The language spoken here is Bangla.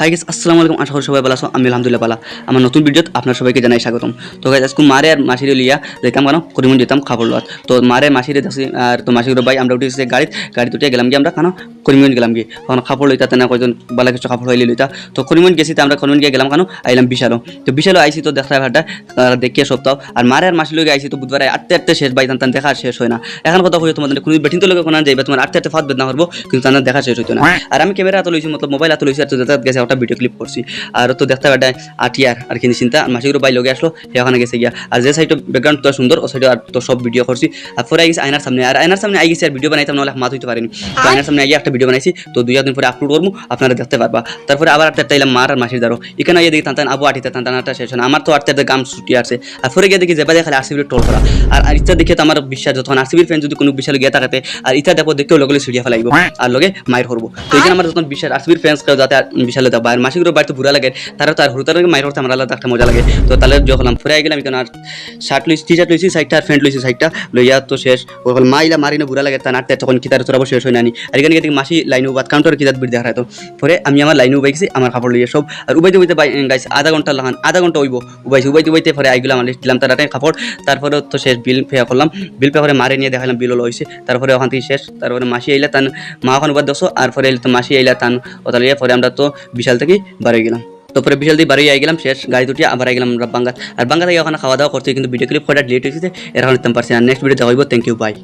হাই গেস আসসালামু আলাইকুম। আশা করি সবাই ভালো আছো। আমি আলহামদুলিল্লাহ ভালো। আমার নতুন ভিডিওত আপনার সবাইকে জানাই স্বাগতম। তো গাইজ আজকে মারে আর মাসিরে লিয়া যেতাম কেন? করিমন যেতাম খাবার লোয়াত তো মারে মাসিরে দেখছি আর তো মাসির ভাই আমরা উঠেছি গাড়িত। গাড়ি উঠে গেলাম গিয়ে আমরা কেন? করিমগঞ্জ গেলাম গিয়ে। তখন খাবার লইতা তেনা কয়জন বালা কিছু খাবার হইলে লইতা। তো করিমগঞ্জ গেছি তো আমরা করিমগঞ্জ গিয়ে গেলাম কেন? আইলাম বিশালও। তো বিশালও আইসি তো দেখা ভাটা দেখিয়ে সপ্তাহ। আর মারে আর মাসি লগে আইসি তো বুধবারে আটতে আটতে শেষ। বাই তান দেখা শেষ হয় না। এখন কথা হয়ে তোমাদের কোনো বেটিন তো লোক কোনা যাইবা তোমার আটতে আটতে ফাঁদ বেদনা করব কিন্তু তাদের দেখা শেষ হইতো না। আর আমি ক্যামেরা হাতে লইছি মতলব মোবাইল হাতে লইছি আর তো দেখা গেছে একটা ভিডিও ক্লিপ করছি। আর তো দেখতে পাটা আটিয়ার আর কিন্তু চিন্তা আর মাসিগুলো বাই লগে আসলো সে গেছে গিয়া। আর যে সাইড ব্যাকগ্রাউন্ড তো সুন্দর ও সাইডে আর তো সব ভিডিও করছি। আর পরে আই গেছে আয়নার সামনে আর আয়নার সামনে আই গেছে আর ভিডিও বানাইতাম নাহলে মাত হইতে পারেনি। তো আয়নার সামনে আগে একটা ভিডিও বানাইছি তো দুই দিন পরে আপলোড করব আপনারা দেখতে পারবা। তারপরে আবার আটটা তাইলাম মার আর মাসির দ্বারো। এখানে আইয়ে দেখি টান আবু আটিতে টান টানাটা শেষ আমার তো আটতে গাম ছুটি আছে। আর পরে গিয়ে দেখি যেবা দেখা আরসিবির টোল করা। আর ইচ্ছা দেখে তো আমার বিশ্বাস যখন আরসিবির ফ্যান যদি কোনো বিশাল গিয়ে থাকাতে আর ইচ্ছা দেখো দেখতেও লগে সিঁড়িয়া ফেলাইব। আর লগে মায়ের হরবো তো এখানে আমার যখন বিশ্বাস আরসিবির ফ্যান্স যাতে আর বিশালে যাবা আর মাসিগুলো বাড়িতে বুড়া লাগে, তারা তো আর হরুতার মায়ের হরতে আমার আলাদা একটা মজা লাগে। তো তাহলে যখন ফুরে গেলাম, এখানে আর শার্ট লইছি টি শার্ট লইছি সাইডটা আর ফ্যান্ট লইছি সাইডটা লইয়া তো শেষ। ওই মাইলা মারি না বুড়া লাগে, তা নাটতে তখন কিতার তোরা শেষ হয় নানি আর এখানে গিয়ে মাসি লাইনু বাদ কাউন্টার কিতার বিড় দেখা তো পরে আমি আমার লাইনু বাইছি আমার খাবার লইয়া সব। আর উবাইতে উবাইতে বাই গাইছে আধা ঘণ্টা লাগান, আধা ঘণ্টা উইব। উবাইছি, উবাইতে উবাইতে পরে আইগুলাম আমার দিলাম, তার খাবার তারপরে তো শেষ বিল পে করলাম। বিল পে করে মারে নিয়ে দেখালাম বিল লইছে। তারপরে ওখান থেকে শেষ। তারপরে মাসি আইলা, তান মা ওখানে বাদ দশো আর পরে তো মাসি আইলা, তান ওটা লইয়া পরে আমরা তো বিশাল থেকে বাড়ি গেলাম। তারপরে বিশাল দিয়ে বাড়ি গেলাম, শেষ গাড়ি দুটি আবার গেলাম বাঙ্গাত আর বাঙ্গা থেকে ওখানে খাওয়া দাওয়া করতে কিন্তু ভিডিও ক্লিপ কটা ডিলিট হয়েছে এরকম পারছি আর নেক্সট ভিডিও দেখা হইব থ্যাংক ইউ বাই